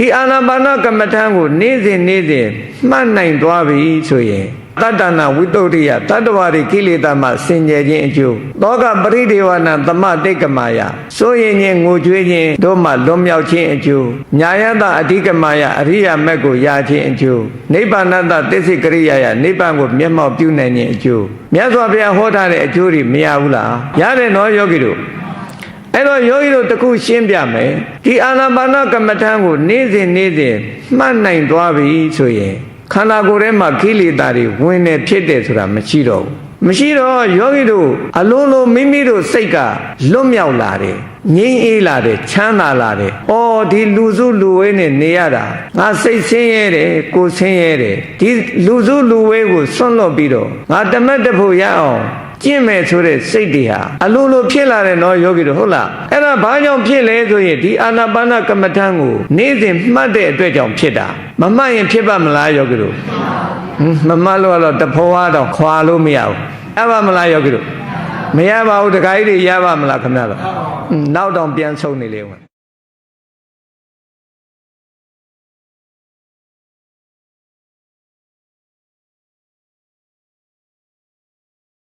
ဒီအာနာပါနကမ္မထံကိုနေ့စဉ်နေ့စဉ်မှတ်နိုင်သွားပြီဆိုရင်တတ္တနာဝိတ္တုရိယတတ္တဝရိကိလေသာမှစင်ကြယ်ခြင်းအကျိုးသောကပရိဒေဝနာသမတိတ်ကမာယစိုးရင်ခြင်းငိုကြွေးခြင်းတို့မှလွန်မြောက်ခြင်းအကျိုးညာယတအဓိကမာယအရိယာမက်ကိုရခြင်းအကျိုးနိဗ္ဗာနတသစ္စိကရိယာယနိဗ္ဗာန်ကိုမျက်မှောက်ပြုနိုင်ခြင်းအကျိုးမြတ်စွာဘုရားဟောထားတဲ့အကျိုးတွေမရဘူးလားရတယ်နော်ယောဂီတို့ အဲ့တော့ယောဂီတို့တစ်ခုရှင်းပြမယ်ဒီအာနာပါနကမ္မထံကိုနေ့စဉ်နေ့စဉ်မှတ်နိုင်သွားပြီဆိုရင်ခန္ဓာကိုယ်ထဲမှာကိလေသာတွေဝင်နေဖြစ်တယ်ဆိုတာမရှိတော့ဘူးမရှိတော့ယောဂီတို့အလုံးလုံးမိမိတို့စိတ်ကလွတ်မြောက်လာတယ်ငြိမ်းအေးလာတယ်ချမ်းသာလာတယ်။အော်ဒီလူစုလူဝေးနဲ့နေရတာငါစိတ်ဆင်းရဲတယ်ကိုယ်ဆင်းရဲတယ်ဒီလူစုလူဝေးကိုဆွန့်လွတ်ပြီးတော့ငါတမက်တဖို့ရအောင် ကျင့်မယ်ဆိုတဲ့စိတ်တွေဟာအလိုလိုဖြစ်လာတယ်နော်ယောဂီတို့ဟုတ်လားအဲ့ဒါဘာကြောင့်ဖြစ်လဲဆိုရင်ဒီအာနာပါနကမ္မထံကိုနေ့စဉ်မှတ်တဲ့အတွက်ကြောင့်ဖြစ်တာမမှတ်ရင်ဖြစ်ပါမလားယောဂီတို့ဟွန်းမမှတ်လို့ကတော့တဖောဝါတော့ခွာလို့မရဘူးရပါမလားယောဂီတို့မရပါဘူးတခါကြီးတွေရပါမလားခင်ဗျားတို့ဟွန်းနောက်တော့ပြန်ဆုံးနေလေဝင်